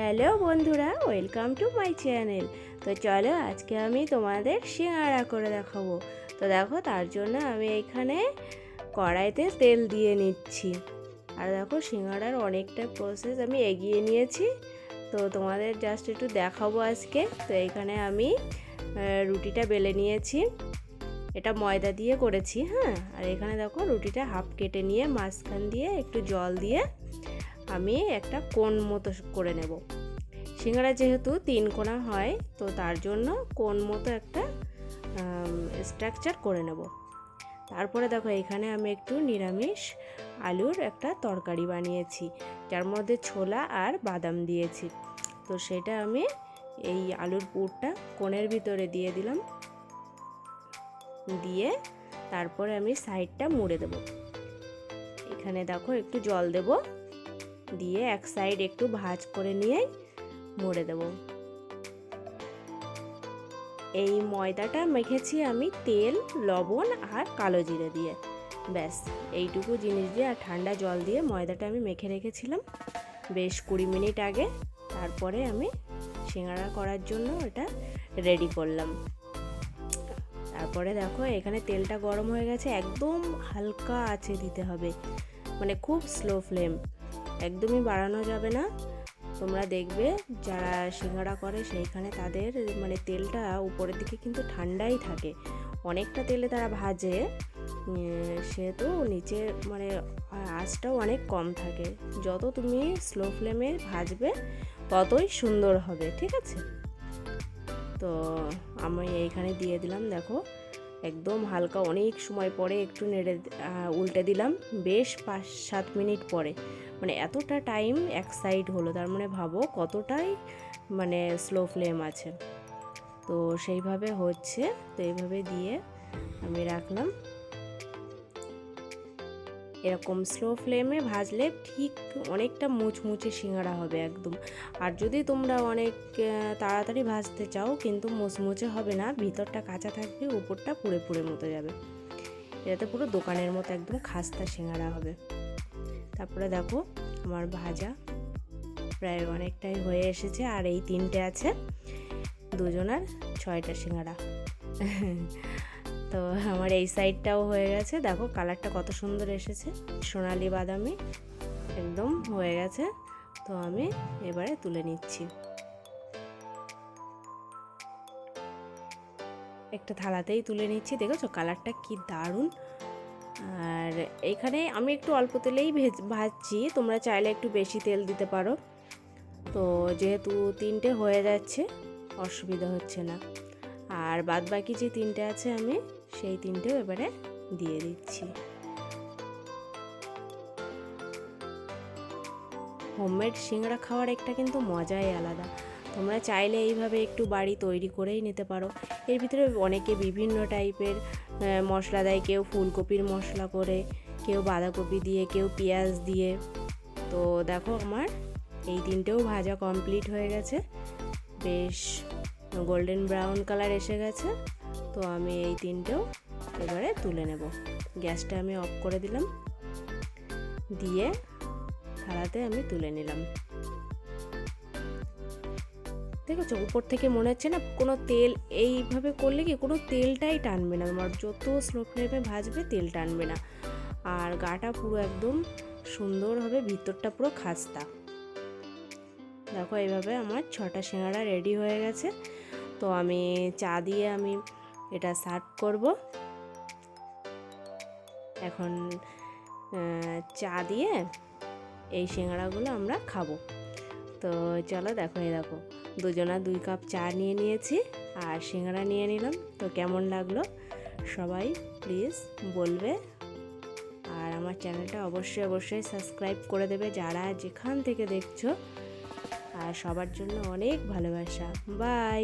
Hello বন্ধুরা, welcome to my channel. তো চলো আজকে আমি তোমাদের সিঙ্গাড়া করে দেখাবো। তো দেখো, তার জন্য আমি এখানে কড়াইতে তেল দিয়ে নিচ্ছি। আর দেখো সিঙ্গাড়ার অনেকটা প্রসেস আমি এগিয়ে নিয়েছি। তো তোমাদের জাস্ট একটু দেখাবো আজকে। তো এখানে আমি রুটিটা বেলে নিয়েছি। এটা ময়দা দিয়ে করেছি হ্যাঁ? আর এখানে দেখো, রুটিটা হাফ কেটে নিয়ে মাঝখান দিয়ে একটু জল দিয়ে আমি একটা কোন মতো করে নেব। সিঙ্গারা যেহেতু তিন কোণা হয়, তো তার জন্য কোন মতো একটা স্ট্রাকচার করে নেব। তারপরে দেখো এখানে আমি একটু নিরামিষ আলুর একটা তরকারি বানিয়েছি, যার মধ্যে ছোলা আর বাদাম দিয়েছি। তো সেটা আমি এই আলুর পুরটা কোণের ভিতরে দিয়ে দিলাম। দিয়ে তারপরে আমি সাইডটা মুড়ে দেব। এখানে দেখো একটু জল দেব। দিয়ে এক সাইড একটু ভাজ করে নিয়ে মুড়ে দেব। এই ময়দাটা মেখেছি আমি তেল, লবণ আর কালো জিরে দিয়ে। ব্যাস, এইটুকু জিনিস দিয়ে আর ঠান্ডা জল দিয়ে ময়দাটা আমি মেখে রেখেছিলাম বেশ কুড়ি মিনিট আগে। তারপরে আমি সিঙ্গাড়া করার জন্য এটা রেডি করলাম। তারপরে দেখো এখানে তেলটা গরম হয়ে গেছে, একদম হালকা আছে দিতে হবে। মানে খুব স্লো ফ্লেম একদমই বাড়ানো যাবে না। তোমরা দেখবে যারা সিঙ্গাড়া করে সেইখানে তাদের মানে তেলটা উপরের দিকে কিন্তু ঠান্ডাই থাকে। অনেকটা তেলে তারা ভাজে সেহেতু নিচে মানে আঁচটাও অনেক কম থাকে। যত তুমি স্লো ফ্লেমে ভাজবে ততই সুন্দর হবে, ঠিক আছে? তো আমি এইখানে দিয়ে দিলাম, দেখো। একদম হালকা অনেক সময় পরে একটু নেড়ে উল্টে দিলাম। বেশ পাঁচ সাত মিনিট পরে। মানে এতটা টাইম এক সাইড হলো। তার মানে ভাবো কতটাই মানে স্লো ফ্লেম আছে। তো সেইভাবে হচ্ছে। তো এইভাবে দিয়ে আমি রাখলাম। এরকম স্লো ফ্লেমে ভাজলে ঠিক অনেকটা মুচমুচে সিঙ্গারা হবে একদম। আর যদি তোমরা অনেক তাড়াতাড়ি ভাজতে চাও কিন্তু মুচমুচে হবে না, ভিতরটা কাঁচা থাকবে, উপরটা পুড়ে পুড়ে মতো যাবে। এটাতে পুরো দোকানের মতো একদম খাস্তা সিঙ্গারা হবে। তারপরে দেখো, আমার ভাজা প্রায় অনেকটাই হয়ে এসেছে আর এই তিনটে আছে, দুজনার ছয়টা সিঙ্গারা তো আমার এই সাইডটাও হয়ে গেছে। দেখো কালারটা কত সুন্দর এসেছে। সোনালি বাদামি একদম হয়ে গেছে। তো আমি এবারে তুলে নিচ্ছি। একটা থালাতেই তুলে নিচ্ছি। দেখেছ কালারটা কি দারুণ। আর এখানে আমি একটু অল্প তেলেই ভেজ, ভাজছি। তোমরা চাইলে একটু বেশি তেল দিতে পারো। তো যেহেতু তিনটে হয়ে যাচ্ছে, অসুবিধা হচ্ছে না। আর বাদ বাকি যে তিনটে আছে আমি সেই তিনটেও এবারে দিয়ে দিচ্ছি। হোমমেড সিংড়া খাওয়ার একটা কিন্তু মজাই আলাদা। তোমরা চাইলে এইভাবে একটু বাড়ি তৈরি করেই নিতে পারো। এর ভিতরে অনেকে বিভিন্ন টাইপের মশলা দেয়। কেউ ফুলকপির মশলা করে, কেউ বাঁধাকপি দিয়ে, কেউ পেঁয়াজ দিয়ে। তো দেখো আমার এই তিনটেও ভাজা কমপ্লিট হয়ে গেছে। বেশ গোল্ডেন ব্রাউন কালার এসে গেছে। তো আমি এই তিনটেও এবারে তুলে নেব। গ্যাসটা আমি অফ করে দিলাম। দিয়ে থালাতে আমি তুলে নিলাম। দেখেছ? উপর থেকে মনে হচ্ছে না কোনো তেল, এইভাবে করলে কি কোনো তেলটাই টানবে না। আমার যত স্লো ফ্লেমে ভাজবে, তেল টানবে না। আর গাটা পুরো একদম সুন্দর হবে, ভিতরটা পুরো খাস্তা। দেখো, এইভাবে আমার ছটা সিঙ্গাড়া রেডি হয়ে গেছে। তো আমি চা দিয়ে আমি এটা সার্ভ করব। এখন চা দিয়ে এই সিঙ্গাড়াগুলো আমরা খাব। তো চলো দেখো এই দেখো, দুজনা দুই কাপ চা নিয়ে নিয়েছি আর সিঙ্গাড়া নিয়ে নিলাম। তো কেমন লাগল সবাই প্লিজ বলবে। আর আমার চ্যানেলটা অবশ্যই অবশ্যই সাবস্ক্রাইব করে দেবে যারা যেখান থেকে দেখছ। আর সবার জন্য অনেক ভালোবাসা। বাই!